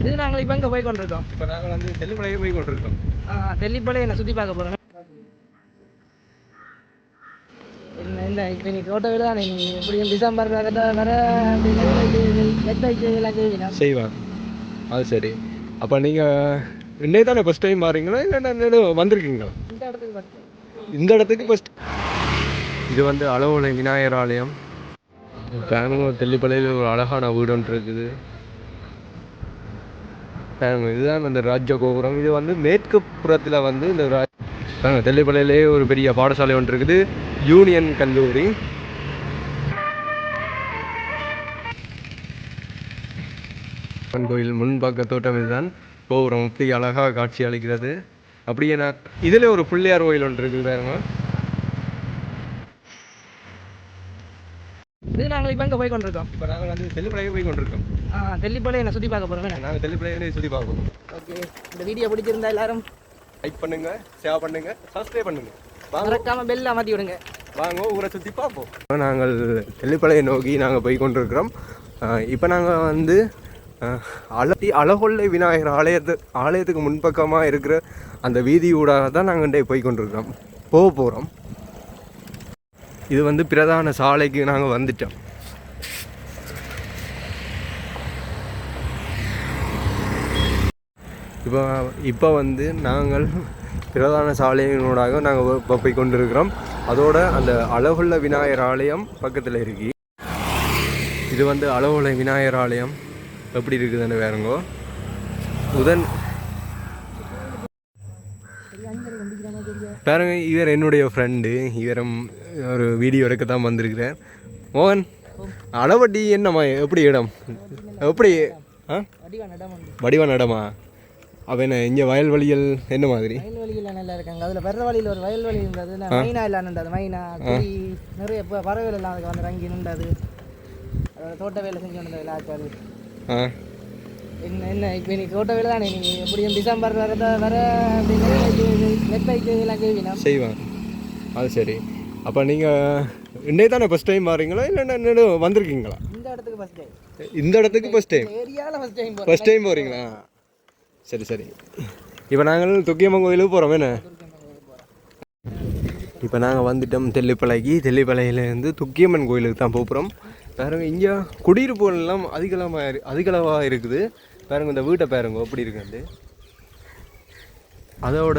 இது நாங்கள் இப்போ இங்கே போய் கொண்டிருக்கோம் இப்போ நாங்கள் வந்து தெல்லிமலையே போய் கொண்டிருக்கோம் தெல்லிப்பளை என்ன சுற்றி பார்க்க போகிறோம் என்ன இந்த இப்போ நீ தானே நீ எப்படியும் டிசம்பர் வர எல்லாம் அது சரி. அப்போ நீங்கள் இன்னே தானே ஃபஸ்ட் டைம் மாறீங்களா இல்லை வந்திருக்கீங்களா? இந்த இடத்துக்கு இந்த இடத்துக்கு ஃபஸ்ட் இது வந்து அளவுலை விநாயகர் ஆலயம். பெங்களூர் தெல்லிப்பள்ளியில் ஒரு அழகான வீடு ஒன்று இருக்குது. இதுதான் அந்த ராஜ்ய கோபுரம். இது வந்து மேற்கு புறத்தில் வந்து இந்த ரா தெல்லிப்பள்ளையிலேயே தெல்லிப்பள்ளியிலே ஒரு பெரிய பாடசாலை ஒன்று இருக்குது. யூனியன் கல்லூரி. அம்மன் கோயில் முன்பக்க தோட்டம் இதுதான். கோபுரம் இப்படி அழகாக காட்சி அளிக்கிறது. அப்படியே நான் இதில் ஒரு பிள்ளையார் கோயில் ஒன்று இருக்குது பாருங்க. இது நாங்கள் இப்போ இங்கே போய் கொண்டிருக்கோம். இப்போ நாங்கள் வந்து தெல்லிப்பளையே போய் கொண்டிருக்கோம். தெல்லிப்பளை என்ன சுற்றி பார்க்க போகிறோம் நாங்கள் தெல்லிப்பளையே சுற்றி பார்க்கணும். ஓகே. இந்த வீடியோ பிடிச்சிருந்தா எல்லாரும் லைக் பண்ணுங்க ஷேர் பண்ணுங்க சப்ஸ்கிரைப் பண்ணுங்க. மறக்காம பெல் அமர்த்தி விடுங்க. வாங்க ஊரை சுற்றி பார்ப்போம். நாங்கள் தெல்லிப்பளையை நோக்கி நாங்கள் போய் கொண்டிருக்கிறோம். இப்போ நாங்கள் வந்து அழத்தி அழகொள்ளை விநாயகர் ஆலயத்து ஆலயத்துக்கு முன்பக்கமாக இருக்கிற அந்த வீதி ஊடாக தான் நாங்கள் போய் கொண்டிருக்கிறோம். போக போகிறோம் இது வந்து பிரதான சாலைக்கு நாங்கள் வந்துட்டோம். இப்போ இப்போ வந்து நாங்கள் பிரதான சாலையினூடாக நாங்கள் இப்போ போய் கொண்டிருக்கிறோம். அதோட அந்த அழகுள்ள விநாயகர் ஆலயம் பக்கத்தில் இருக்கு. இது வந்து அழகுள்ள விநாயகர் ஆலயம். எப்படி இருக்குதுன்னு வேறுங்கோ உதன் பாருங்க இவர் என்னுடைய ஃப்ரெண்டு இவரும் ஒரு வீடியோ எடுக்க தான் வந்திருக்கிறார் மோகன் அளவட்டி என்னம்மா? எப்படி இடம்? எப்படி ஆ? வடிவான இடம் அவன் என்ன இங்கே வயல்வெளிகள் என்ன மாதிரி? வயல்வெளியில் நல்லா இருக்காங்க. அதில் வர்ற வழியில் ஒரு வயல்வெளி இருந்தது மைனா எல்லாம் நின்றது மைனா கிளி நிறைய பறவைகள் எல்லாம் அதுக்கு வந்து இறங்கி நின்றது. அதோட தோட்ட வேலை செஞ்சு வந்தது ஆ. என்ன என்ன இப்போ நீ தோட்ட வேலை தானே? நீ எப்படியும் டிசம்பர் வர வர அப்படின்னு நெட் பைக்கு எல்லாம் கேள்வினா செய்வான். அது சரி. அப்போ நீங்கள் இன்னே தானே ஃபஸ்ட் டைம் மாறீங்களா இல்லை வந்திருக்கீங்களா? இந்த இடத்துக்கு ஃபஸ்ட் டைம் இந்த இடத்துக்கு ஃபஸ்ட் டைம் ஃபஸ்ட் டைம் போகிறேன் ஃபஸ்ட் டைம் போகிறீங்களா சரி சரி. இப்போ நாங்கள் தொக்கியம்மன் கோயிலுக்கு போகிறோம் என்ன? இப்போ நாங்கள் வந்துட்டோம் தெல்லிப்பளைக்கு. தெல்லிப்பளையிலேருந்து துக்கியம்மன் கோயிலுக்கு தான் போகிறோம் பாருங்க இங்கே குடியிருப்புகள் எல்லாம் அதிகளமாக இரு அதிகளவாக இருக்குது. பாருங்க இந்த வீட்டை பாருங்க எப்படி இருக்குண்டு அதோட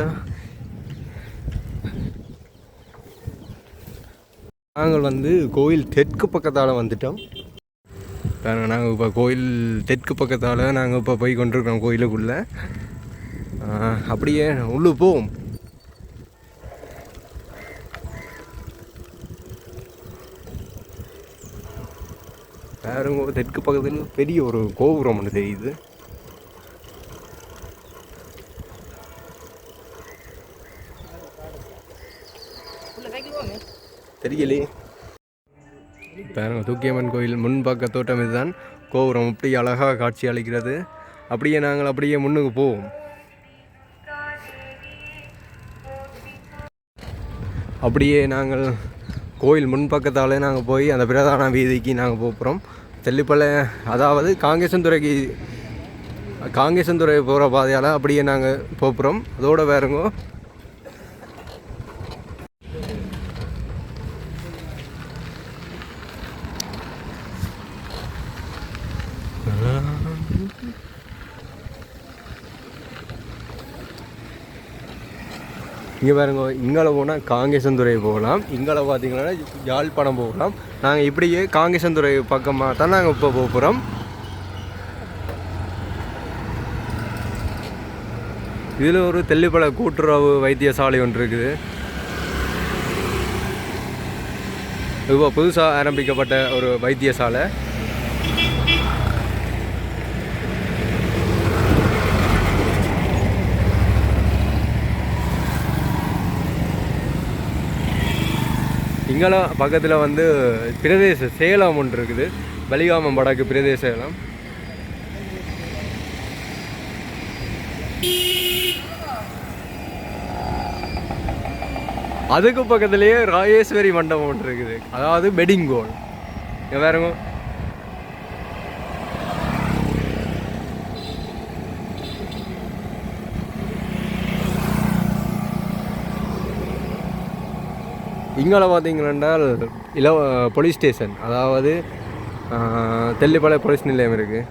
நாங்கள் வந்து கோயில் தெற்கு பக்கத்தால் வந்துட்டோம். நாங்கள் இப்போ கோயில் தெற்கு பக்கத்தால் நாங்கள் இப்போ போய் கொண்டிருக்கிறோம் கோயிலுக்குள்ளே. அப்படியே உள்ளு போவோம். பாருங்க தெற்கு பக்கத்தில் பெரிய ஒரு கோபுரம் ஒன்று தெரியுது. தெரியலையே. பாருங்கள் தூக்கியம்மன் கோயில் முன்பக்க தோட்டம் இதுதான். கோபுரம் அப்படி அழகாக காட்சி அளிக்கிறது. அப்படியே நாங்கள் அப்படியே முன்னுக்கு போவோம். அப்படியே நாங்கள் கோயில் முன்பக்கத்தாலே நாங்கள் போய் அந்த பிரதான வீதிக்கு நாங்கள் போகிறோம். தெல்லிப்பள்ளை அதாவது காங்கேசன்துறைக்கு காங்கேசன்துறை போகிற பாதையால் அப்படியே நாங்கள் போகிறோம். அதோடு வேறுங்கோ இங்கே பாருங்க இங்கால போனால் காங்கேசன்துறை போகலாம். இங்கால பார்த்தீங்கன்னா யாழ்ப்பாணம் போகலாம். நாங்கள் இப்படியே காங்கேசந்துறை பக்கமாக தான் நாங்கள் இப்போ போக போகிறோம் இதில் ஒரு தெல்லிப்பழ கூட்டுறவு வைத்தியசாலை ஒன்று இருக்குது. இப்போ புதுசாக ஆரம்பிக்கப்பட்ட ஒரு வைத்தியசாலை. இங்கெல்லாம் பக்கத்தில் வந்து பிரதேச சேலம் ஒன்று இருக்குது. பலிகாமம் வடக்கு பிரதேச சேலம். அதுக்கு பக்கத்துலேயே ராயேஸ்வரி மண்டபம் ஒன்று இருக்குது. அதாவது பெடிங் கோல் வேறுங்க இங்கால பார்த்தீங்கன்னால் இல போலீஸ் ஸ்டேஷன் அதாவது தெல்லிப்பாளைய போலீஸ் நிலையம் இருக்குது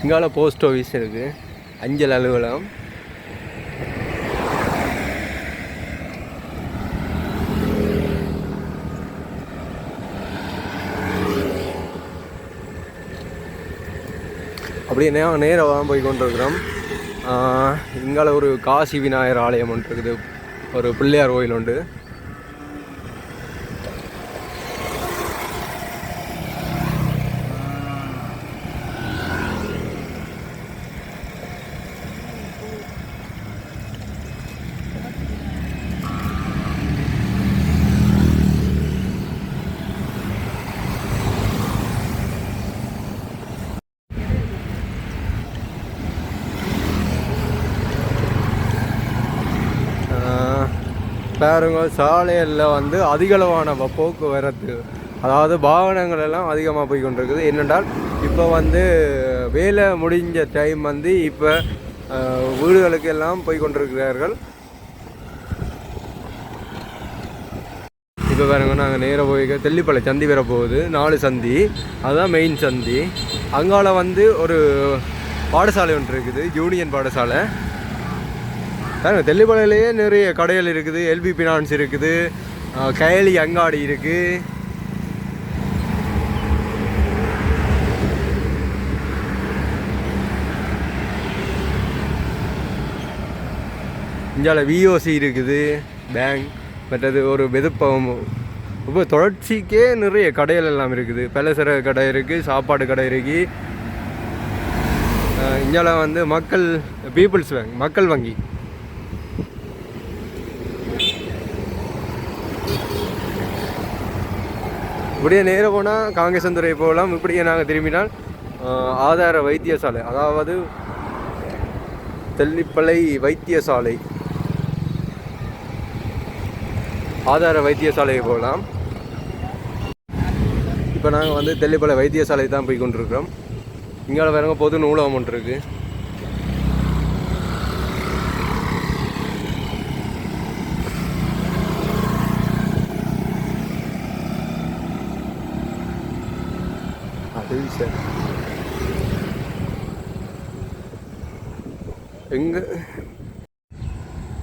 இங்கால போஸ்ட் ஆஃபீஸ் இருக்குது அஞ்சல் அலுவலகம் அப்படியே நே நேராக தான் போய் கொண்டிருக்கிறோம். இங்கால ஒரு காசி விநாயகர் ஆலயம் ஒன்று இருக்குது. ஒரு பிள்ளையார் கோயில் உண்டு. பாருங்க சாலையில் வந்து அதிகளவான போக்குவரத்து அதாவது வாகனங்கள் எல்லாம் அதிகமாக போய் கொண்டிருக்குது என்னென்றால் இப்போ வந்து வேலை முடிஞ்ச டைம் வந்து இப்போ வீடுகளுக்கு எல்லாம் போய் கொண்டிருக்கிறார்கள் இப்போ பாருங்க நாங்கள் நேராக போய் தெல்லிப்பளை சந்தி வர போகுது. நாலு சந்தி அதுதான் மெயின் சந்தி. அங்கால வந்து ஒரு பாடசாலை ஒன்று இருக்குது யூனியன் பாடசாலை. சார் தெல்லிப்பாளையிலேயே நிறைய கடைகள் இருக்குது. எல்பி பினான்ஸ் இருக்குது. கயலி அங்காடி இருக்குது இந்தியாவில் விஓசி இருக்குது. பேங்க் மற்றது ஒரு வெதுப்பம். இப்போ தொடர்ச்சிக்கே நிறைய கடைகள் எல்லாம் இருக்குது. பலசர கடை இருக்குது சாப்பாடு கடை இருக்குது இந்தியாவில் வந்து மக்கள் பீப்புள்ஸ் பேங்க் மக்கள் வங்கி. இப்படியே நேராக போனால் காங்கேசந்துறை போகலாம். இப்படியே நாங்கள் திரும்பினால் ஆதார வைத்தியசாலை அதாவது தெல்லிப்பளை வைத்தியசாலை ஆதார வைத்தியசாலையை போகலாம். இப்போ நாங்கள் வந்து தெல்லிப்பளை வைத்தியசாலை தான் போய் கொண்டிருக்கிறோம். இங்கே வேறங்க பொது நூலகம் ஒன்று இருக்குது அது சரி. எங்க?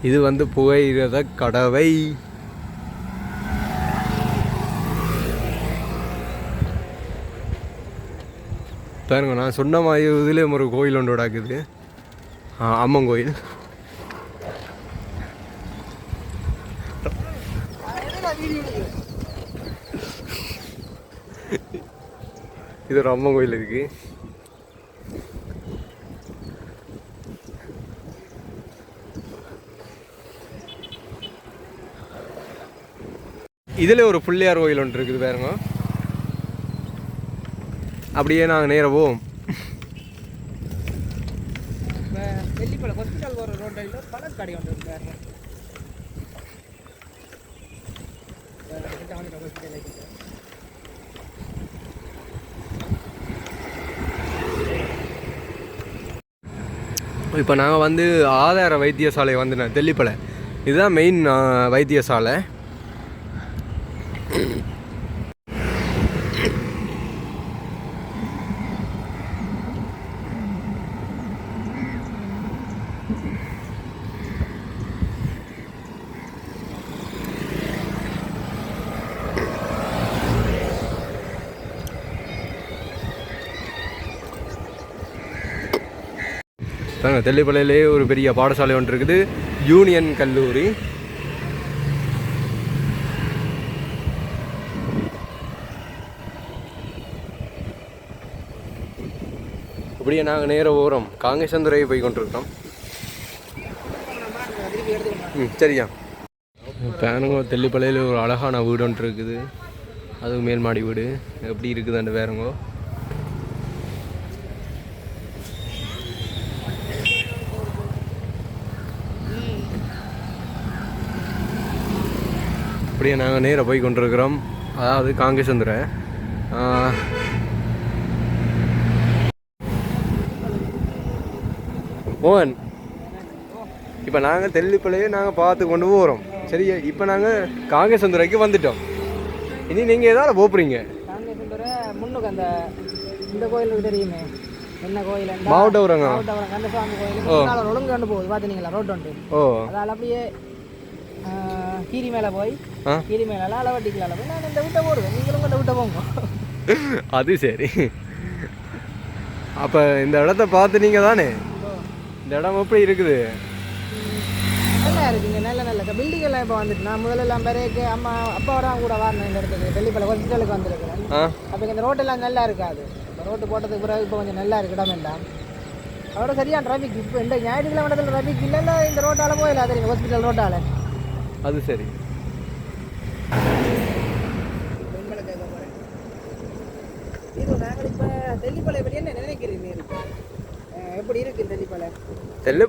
இது வந்து புகையிரத கடவை. பாருங்க நான் சொன்ன மாதிரி இதுலேயும் ஒரு கோயில் ஒன்று கிடக்குது அம்மன் கோயில். இது ஒரு அம்மன் கோயில் இருக்கு. இதில் ஒரு பிள்ளையார் கோயில் ஒன்று இருக்குது பாருங்க. அப்படியே நாங்கள் நேராக போவோம். கடை இப்போ நாங்கள் வந்து ஆதார வைத்தியசாலை வந்து நான் தெல்லிப்பளை. இதுதான் மெயின் வைத்தியசாலை. தாங்க தெல்லிப்பளையிலே ஒரு பெரிய பாடசாலை ஒன்று இருக்குது. யூனியன் கல்லூரி. இப்படியே நாங்கள் நேர ஓரம் காங்கேசந்துரை போய் கொண்டிருக்கோம் ம் சரியா. பேனுங்க தெல்லிப்பளையில் ஒரு அழகான வீடு ஒன்று இருக்குது. அதுவும் மேல்மாடி வீடு. எப்படி இருக்குது அந்த பேருங்கோ அப்படியே நாங்கள் நேராக போய் கொண்டிருக்கிறோம். அதாவது காங்கேசந்துரை. மோகன் இப்போ நாங்கள் தெல்லிப்பளையே நாங்கள் பார்த்து கொண்டு போகிறோம் சரியா? இப்போ நாங்கள் காங்கேசந்துரைக்கு வந்துட்டோம். இனி நீங்கள் எதாவது காங்கேசந்துரை முன்னுக்கு அந்த இந்த கோயிலுக்கு தெரியுமே. என்ன கோயில் மாவட்ட கந்தசுவாமி கோயில் ஒழுங்கு கண்டு போகுது. பார்த்தீங்களா ரோட் உண்டு ஓ. அதால் அப்படியே கீரி மேலே போய் கீரி மேலே அளவட்டிக்கலால போய் நான் இந்த வீட்டை போடுவேன். நீங்களும் இந்த வீட்டை போங்க. அது சரி. அப்போ இந்த இடத்த பார்த்து நீங்கள் தானே? இந்த இடம் எப்படி இருக்குது? நல்லா இருக்குங்க. நல்ல நல்ல. பில்டிங் எல்லாம் இப்போ வந்துட்டு நான் முதல்ல எல்லாம் பிறகு அம்மா அப்பா வராங்க கூட வரணும் இந்த இடத்துக்கு. டெல்லிப்பள்ள ஹாஸ்பிட்டலுக்கு வந்திருக்கிறேன். அப்போ இந்த ரோட்டெல்லாம் நல்லா இருக்காது. இந்த ரோட்டு போட்டதுக்கு பிறகு இப்போ கொஞ்சம் நல்லா இருக்கு இடம் எல்லாம் அதோட சரியான டிராஃபிக் இப்போ இந்த ஞாயிற்றுக்கிழமை இடத்துல டிராஃபிக் இல்லைல்ல இந்த ரோட்டால போயிடல தெரியும் ஹாஸ்பிட்டல் ரோட்டால அது சரி.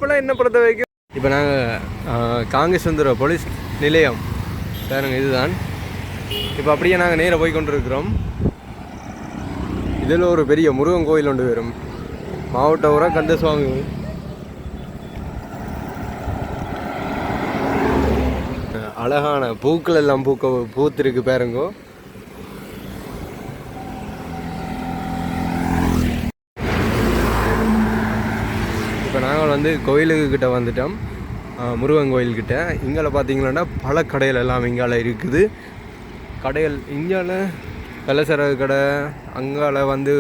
பற்றி என்ன பொறுத்த வரைக்கும் இப்போ நாங்கள் காங்கேசந்துர போலீஸ் நிலையம். பாருங்க இதுதான். இப்போ அப்படியே நாங்கள் நேராக போய் கொண்டிருக்கிறோம். இதில் ஒரு பெரிய முருகன் கோயில் ஒன்று வரும். மாவட்ட ஊரா கந்தசுவாமி. அழகான பூக்கள் எல்லாம் பூக்க பூத்திருக்கு பாருங்கோ. இப்போ நாங்கள் வந்து கோயிலுக்கு கிட்ட வந்துட்டோம். முருகன் கோயில்கிட்ட இங்கால பார்த்தீங்கன்னா பல கடைகள் எல்லாம் இங்கால இருக்குது. கடைகள் இங்கால பலசரகு கடை அங்கால வந்து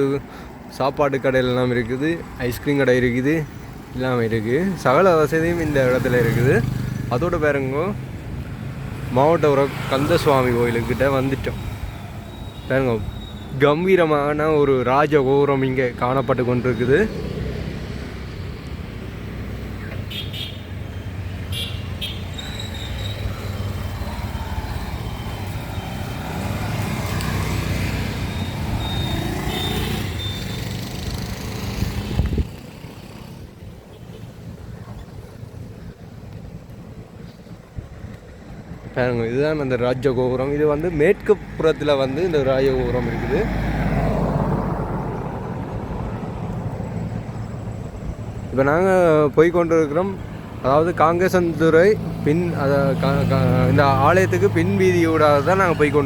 சாப்பாட்டு கடைகள் எல்லாம் இருக்குது. ஐஸ்கிரீம் கடை இருக்குது. எல்லாமே இருக்குது. சகல வசதியும் இந்த இடத்துல இருக்குது. அதோட பாருங்க. மாவட்ட கந்தசுவாமி கோயிலுக்கிட்ட வந்துட்டோம். பாருங்க கம்பீரமான ஒரு ராஜகோபுரம் இங்கே காணப்பட்டு கொண்டிருக்குது. பாருங்க இதுதான் அந்த ராஜகோபுரம் இது வந்து மேற்கு புறத்தில் வந்து இந்த ராஜகோபுரம் இருக்குது. இப்போ நாங்கள் போய்கொண்டிருக்கிறோம். இருக்கிறோம் அதாவது காங்கேசந்துறை பின் அதை இந்த ஆலயத்துக்கு பின் வீதியூடாக தான் நாங்கள் போய்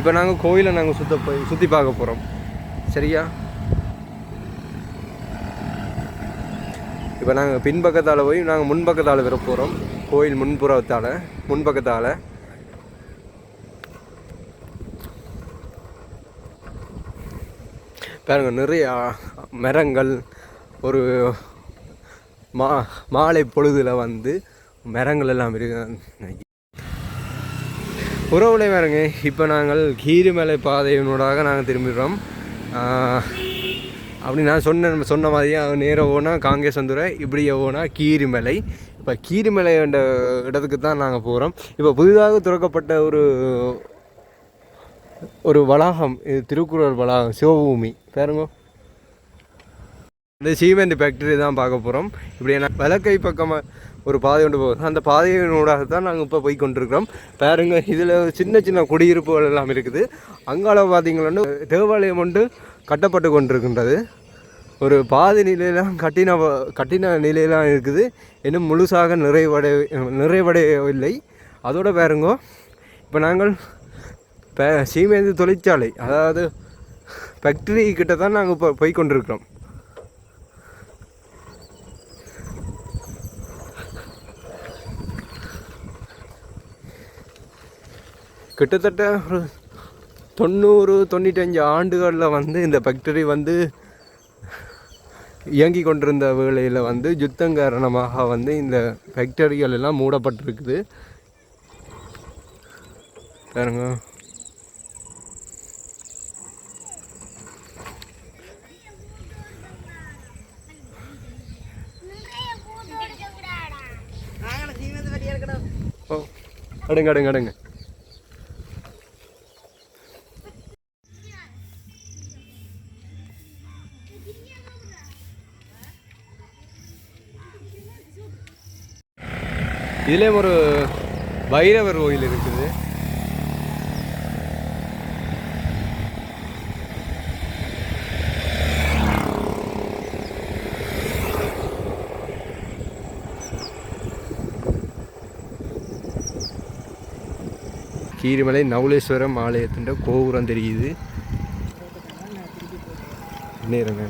இப்போ நாங்கள் கோயிலை நாங்கள் சுத்த போய் சுற்றி பார்க்க போகிறோம் சரியா? இப்போ நாங்கள் பின்பக்கத்தால் போய் நாங்கள் முன்பக்கத்தால் வர போகிறோம் கோயில் முன்புறத்தால் முன்பக்கத்தால். பாருங்க நிறைய மரங்கள் ஒரு மா மாலை பொழுதில் வந்து மரங்கள் எல்லாம் இருக்கு. உறவுலை பாருங்க இப்போ நாங்கள் கீரிமலை பாதையினூடாக நாங்கள் திரும்பிடுறோம். அப்படி நான் சொன்ன சொன்ன மாதிரியே நேராக போனால் காங்கேசந்துரை இப்படியே போனால் கீரிமலை. இப்போ கீரிமலை என்ற இடத்துக்கு தான் நாங்கள் போகிறோம் இப்போ புதிதாக திறக்கப்பட்ட ஒரு ஒரு வளாகம் இது திருக்குறள் வளாகம் சிவபூமி. பாருங்க. இந்த சீமெண்ட் ஃபேக்டரி தான் பார்க்க போகிறோம் இப்படி என்ன வலக்கை பக்கமாக ஒரு பாதை கொண்டு போகிறோம் அந்த பாதையினூடாக தான் நாங்கள் இப்போ போய் கொண்டிருக்கிறோம். பாருங்க இதில் சின்ன சின்ன குடியிருப்புகள் எல்லாம் இருக்குது. அங்கால பார்த்தீங்கன்னா தேவாலயம் ஒன்று கட்டப்பட்டு கொண்டிருக்கின்றது. ஒரு பாதி நிலையெல்லாம் கட்டின கட்டின நிலையெல்லாம் இருக்குது. இன்னும் முழுசாக நிறைவடை நிறைவடையவில்லை. அதோட பாருங்கோ. இப்போ நாங்கள் பே சீமேந்து தொழிற்சாலை அதாவது ஃபேக்ட்ரி கிட்ட தான் நாங்கள் இப்போ போய் கொண்டிருக்கிறோம். கிட்டத்தட்ட ஒரு தொண்ணூறு தொண்ணூற்றஞ்சு ஆண்டுகளில் வந்து இந்த ஃபேக்டரி வந்து இயங்கி கொண்டிருந்த வேளையில் வந்து யுத்தம் காரணமாக வந்து இந்த ஃபேக்டரிகள் எல்லாம் மூடப்பட்டிருக்குது. பாருங்க. ஓ அடுங்க அடுங்க அடுங்க. இதிலே ஒரு பைரவர் கோயில் இருக்குது. கீரிமலை நவுலேஸ்வரம் ஆலயத்தின் கோபுரம் தெரியுது. நேரங்க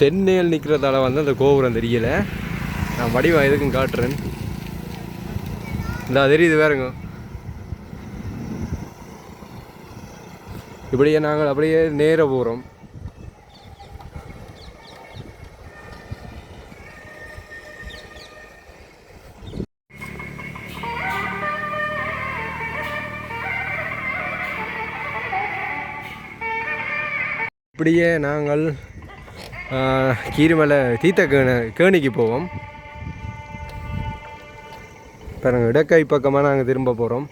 தென்னையில் நிற்கிறதால வந்து அந்த கோபுரம் தெரியல நான் வடிவம் எதுக்கும் காட்டுறேன். இந்த தெரியுது வேறுங்க இப்படியே நாங்கள் அப்படியே நேர போகிறோம் இப்படியே நாங்கள் கீரிமலை தீத்த கேண கேணிக்கு போவோம். பாருங்கள் இடக்கை பக்கமாக நாங்கள் திரும்ப போகிறோம்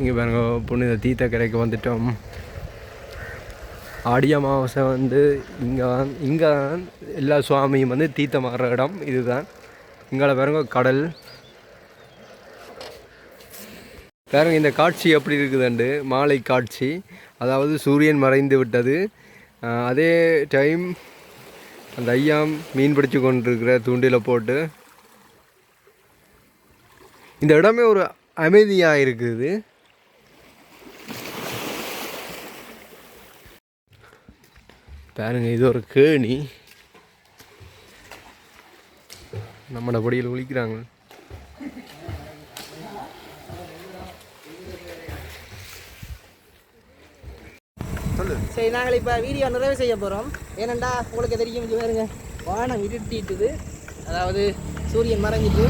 இங்கே பாருங்க புனித தீர்த்த கரைக்கு வந்துட்டோம். ஆடி அமாவாசை வந்து இங்கே இங்கே தான் எல்லா சுவாமியும் வந்து தீர்த்தம் மாறுற இடம் இதுதான். இங்கே பாருங்க கடல். பாருங்க இந்த காட்சி எப்படி இருக்குதுண்டு? மாலை காட்சி. அதாவது சூரியன் மறைந்து விட்டது. அதே டைம் அந்த ஐயா மீன் பிடிச்சு கொண்டிருக்கிற தூண்டில போட்டு. இந்த இடமே ஒரு அமைதியாக இருக்குது. பாருங்க இது ஒரு கேணி. நம்மட படியில் ஒழிக்கிறாங்க. சொல்லு. சரி நாங்கள் இப்போ வீடியோ நிறைவு செய்ய போகிறோம் ஏனண்டா உங்களுக்கு தெரியும் பாருங்க வானம் இருட்டிட்டுது. அதாவது சூரியன் மறைஞ்சிட்டு.